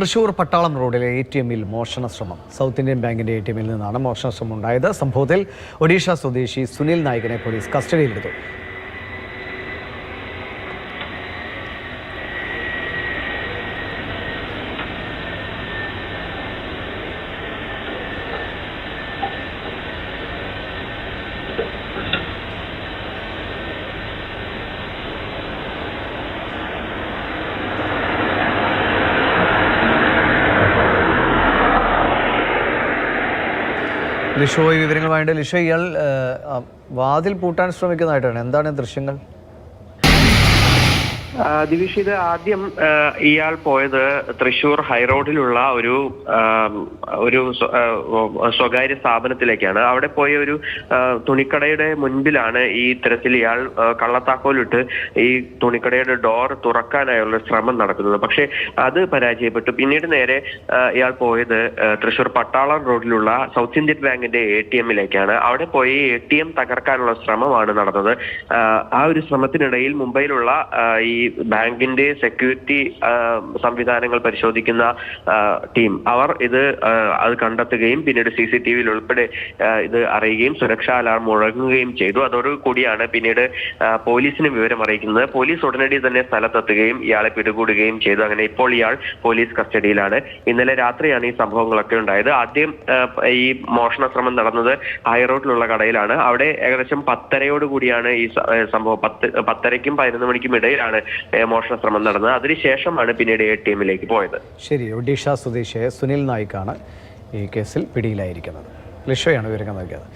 തൃശൂർ പട്ടാളം റോഡിലെ A T എമ്മിൽ മോഷണ ശ്രമം സൗത്ത് ഇന്ത്യൻ ബാങ്കിന്റെ എ ടി എമ്മിൽ നിന്നാണ് മോഷണ ശ്രമം ഉണ്ടായത് സംഭവത്തിൽ ഒഡീഷ സ്വദേശി സുനിൽ നായികനെ പോലീസ് കസ്റ്റഡിയിലെടുത്തു. ലിഷോയ് വിവരങ്ങളുമായിട്ട് ലിഷോ ഇയാൾ വാതിൽ പൂട്ടാൻ ശ്രമിക്കുന്നതായിട്ടാണ്. എന്താണ് ദൃശ്യങ്ങൾ? ദിവിഷ് ഇത് ആദ്യം ഇയാൾ പോയത് തൃശൂർ ഹൈറോഡിലുള്ള ഒരു ഒരു സ്വകാര്യ സ്ഥാപനത്തിലേക്കാണ്. അവിടെ പോയ ഒരു തുണിക്കടയുടെ മുൻപിലാണ് ഈ ഇത്തരത്തിൽ ഇയാൾ കള്ളത്താക്കോലിട്ട് ഈ തുണിക്കടയുടെ ഡോർ തുറക്കാനായുള്ള ശ്രമം നടക്കുന്നത്. പക്ഷേ അത് പരാജയപ്പെട്ടു. പിന്നീട് നേരെ ഇയാൾ പോയത് തൃശൂർ പട്ടാളം റോഡിലുള്ള സൗത്ത് ഇന്ത്യൻ ബാങ്കിന്റെ എ ടി എമ്മിലേക്കാണ്. അവിടെ പോയി എ ടി എം തകർക്കാനുള്ള ശ്രമമാണ് നടന്നത്. ആ ഒരു ശ്രമത്തിനിടയിൽ മുംബൈയിലുള്ള ഈ ബാങ്കിന്റെ സെക്യൂരിറ്റി സംവിധാനങ്ങൾ പരിശോധിക്കുന്ന ടീം. അവർ ഇത് അത് കണ്ടെത്തുകയും പിന്നീട് സി സി ടി വിയിൽ ഉൾപ്പെടെ ഇത് അറിയുകയും സുരക്ഷാ അലാറം മുഴങ്ങുകയും ചെയ്തു. അതോടു കൂടിയാണ് പിന്നീട് പോലീസിന് വിവരം അറിയിക്കുന്നത്. പോലീസ് ഉടനടി തന്നെ സ്ഥലത്തെത്തുകയും ഇയാളെ പിടികൂടുകയും ചെയ്തു. അങ്ങനെ ഇപ്പോൾ ഇയാൾ പോലീസ് കസ്റ്റഡിയിലാണ്. ഇന്നലെ രാത്രിയാണ് ഈ സംഭവങ്ങളൊക്കെ ഉണ്ടായത്. ആദ്യം ഈ മോഷണ ശ്രമം നടന്നത് ഹൈറോഡിലുള്ള കടയിലാണ്. അവിടെ ഏകദേശം പത്തരയോട് കൂടിയാണ് ഈ സംഭവം. പത്ത് പത്തരയ്ക്കും പതിനൊന്ന് മണിക്കും ഇടയിലാണ് മോഷണ ശ്രമം നടന്നത്. അതിനുശേഷമാണ് പിന്നീട് എ ടി എമ്മിലേക്ക് പോയത്. ശരി ഒഡീഷ സ്വദേശിയായ സുനിൽ നായിക്കാണ് ഈ കേസിൽ പിടിയിലായിരിക്കുന്നത്. ലിഷോയാണ് വിവരങ്ങൾ നൽകിയത്.